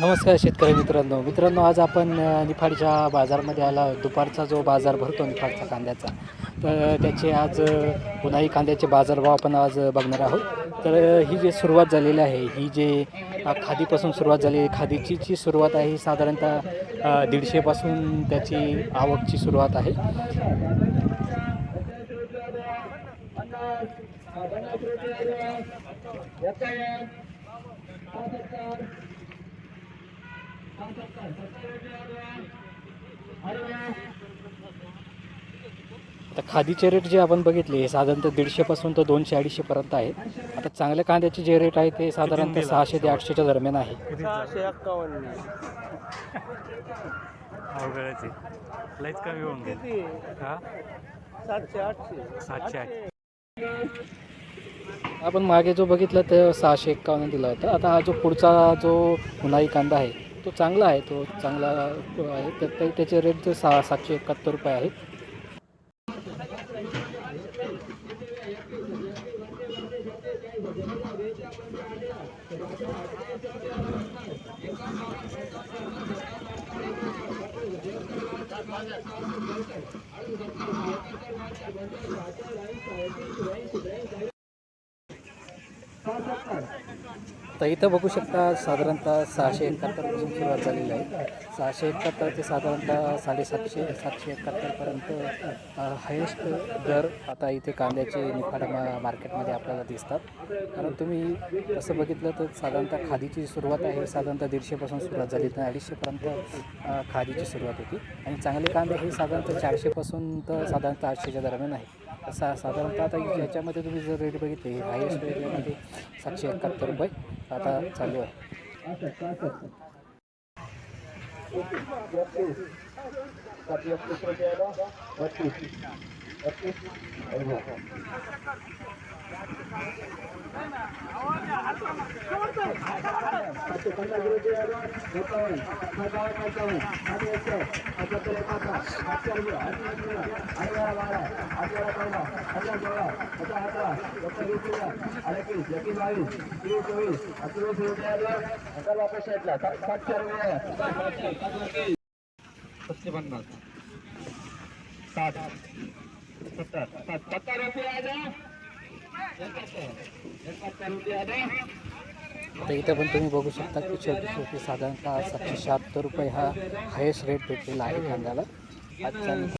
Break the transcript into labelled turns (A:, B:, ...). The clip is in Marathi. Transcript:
A: नमस्कार शेतकरी मित्रांनो. मित्रांनो आज आपण निफाडच्या बाजारमध्ये आला दुपारचा जो बाजार भरतो निफाडचा कांद्याचा तर त्याचे आज उन्हाळी कांद्याचे बाजारभाव आपण आज बघणार आहोत. तर ही जी सुरुवात झालेली आहे ही जे खादीपासून सुरुवात झाली खादीची जी सुरुवात आहे ही साधारणतः दीडशेपासून त्याची आवकची सुरुवात आहे. आता खादीचे रेट जे आपण बघितले हे साधारणतः दीडशेपासून तर दोनशे अडीचशेपर्यंत आहेत. आता चांगल्या कांद्याचे जे रेट आहे ते साधारणतः सहाशे ते आठशेच्या दरम्यान आहे.
B: कमी होऊन गेले. हा?
C: सातशे आठशे.
B: सातशे
A: आपण मागे जो बघितला तर सहाशे एक्कावन्न दिला होता. आता हा जो पुढचा जो उन्हाळी कांदा आहे तो चांगला आहे तो चांगला आहे. तर त्याचे रेट तर सहा सातशे एकाहत्तर रुपये आहेत. तर इथं बघू शकता साधारणतः सहाशे एकाहत्तरपासून सुरुवात झालेली आहे. सहाशे एकाहत्तर ते साधारणतः साडेसातशे सातशे एकाहत्तरपर्यंत हायेस्ट दर आता इथे कांद्याचे निफाड मा मार्केटमध्ये आपल्याला दिसतात. कारण तुम्ही तसं बघितलं तर साधारणतः खादीची सुरुवात आहे साधारणतः दीडशेपासून सुरुवात झाली तर अडीचशेपर्यंत खादीची सुरुवात होती. आणि चांगले कांदे हे साधारणतः चारशेपासून तर साधारणतः आठशेच्या दरम्यान आहे. सा साधारणतः आता याच्यामध्ये तुम्ही जर रेट बघितले हायेस्ट रेट यामध्ये सातशे एकाहत्तर रुपये आता चालू आहे.
D: सातशे पन्नास रुपये एकावन्न पंचावन्न पंचावन्न आणि एकशे पंच्याहत्तर एकाहत्तर आठशे रुपये अठरा बारा अठरा पंधरा अठरा सोळा अठरा अठरा एकोणवीस सोळा अडतीस एकवीस बावीस तीस चोवीस अठ्ठावीस रुपये सर्व रुपये
A: तर इथं पण तुम्ही बघू शकता की छोटी छोटी साधारणतः सातशे शहात्तर रुपये हा हायेस्ट रेट भेटलेला आहे कांद्याला आजचा